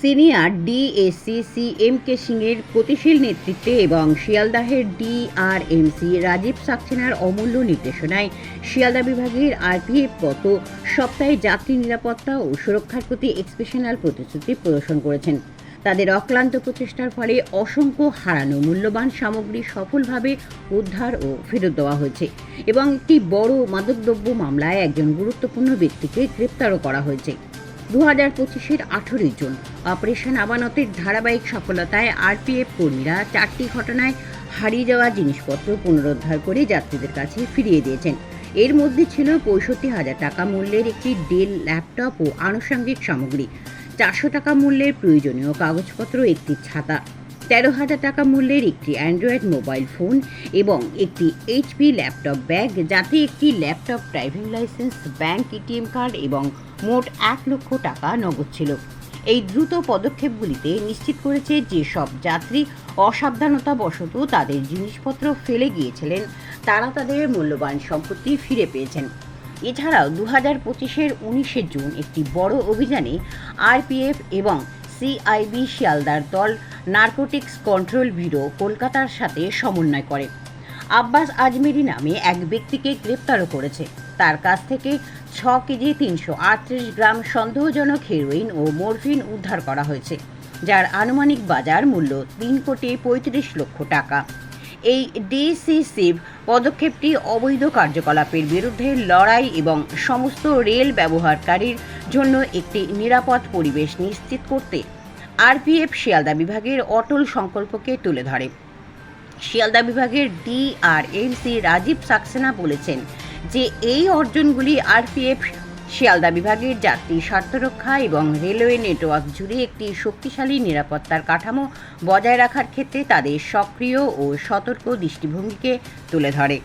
Senior DSC C M K সিংয়ের গতিশীল নেতৃত্বে এবং শিয়ালদাহের ডিআরএমসি রাজীব সাক্সেনার অমূল্য নির্দেশনায় শিয়ালদা বিভাগের আরপিএফ গত সপ্তাহে যাত্রী নিরাপত্তা ও সুরক্ষার প্রতি এক্সপেশনাল প্রতিশ্রুতি প্রদর্শন করেছেন। তাদের অক্লান্ত প্রচেষ্টার ফলে অসংখ্য হারানো মূল্যবান সামগ্রী সফলভাবে উদ্ধার ও ফেরত দেওয়া হয়েছে এবং একটি বড় মাদকদ্রব্য মামলায় একজন গুরুত্বপূর্ণ ব্যক্তিকে গ্রেপ্তারও করা হয়েছে। দু হাজার পঁচিশের আঠেরোই জুন অপারেশন আমানতের ধারাবাহিক সফলতায় আরপিএফ কর্মীরা চারটি ঘটনায় হারিয়ে যাওয়া জিনিসপত্র পুনরুদ্ধার করে যাত্রীদের কাছে ফিরিয়ে দিয়েছেন। এর মধ্যে ছিল পঁয়ষট্টি হাজার টাকা মূল্যের একটি ডেল ল্যাপটপ ও আনুষঙ্গিক সামগ্রী, চারশো টাকা মূল্যের প্রয়োজনীয় কাগজপত্র, একটি ছাতা, তেরো হাজার টাকা মূল্যের একটি অ্যান্ড্রয়েড মোবাইল ফোন এবং একটি এইচপি ল্যাপটপ ব্যাগ, যাতে একটি laptop driving licence, bank ATM card এবং মোট এক লক্ষ টাকা নগদ ছিল। এই দ্রুত পদক্ষেপগুলিতে নিশ্চিত করেছে যে সব যাত্রী অসাবধানতাবশত তাদের জিনিসপত্র ফেলে গিয়েছিলেন। তারা তাদের মূল্যবান সম্পত্তি ফিরে পেয়েছেন। এছাড়াও দু হাজার পঁচিশের উনিশে জুন একটি বড় অভিযানে আরপিএফ এবং সিআইবি শিয়ালদার দল নার্কোটিক্স কন্ট্রোল ব্যুরো কলকাতার সাথে সমন্বয় করে। আব্বাস আজমেরি নামে এক ব্যক্তিকে গ্রেপ্তারও করেছে। তার কাছ থেকে ছ কেজি তিনশো আটত্রিশ গ্রাম সন্দেহজনক হেরোইন ও মরফিন উদ্ধার করা হয়েছে, যার আনুমানিক বাজার মূল্য তিন কোটি পঁয়ত্রিশ লক্ষ টাকা। এই ডিসিসিভ পদক্ষেপটি অবৈধ কার্যকলাপের বিরুদ্ধে লড়াই এবং সমস্ত রেল ব্যবহারকারীর জন্য একটি নিরাপদ পরিবেশ নিশ্চিত করতে আরপিএফ শিয়ালদা বিভাগের অটল সংকল্পকে তুলে ধরে। শিয়ালদা বিভাগের ডিআরএমসি রাজীব সাক্সেনা বলেছেন যে এই অর্জনগুলি আরপিএফ, শিয়ালদা বিভাগের যাত্রী স্বার্থ রক্ষা এবং রেলওয়ে নেটওয়ার্ক জুড়ে একটি শক্তিশালী নিরাপত্তার কাঠামো বজায় রাখার ক্ষেত্রে তাদের সক্রিয় ও সতর্ক দৃষ্টিভঙ্গিকে তুলে ধরে।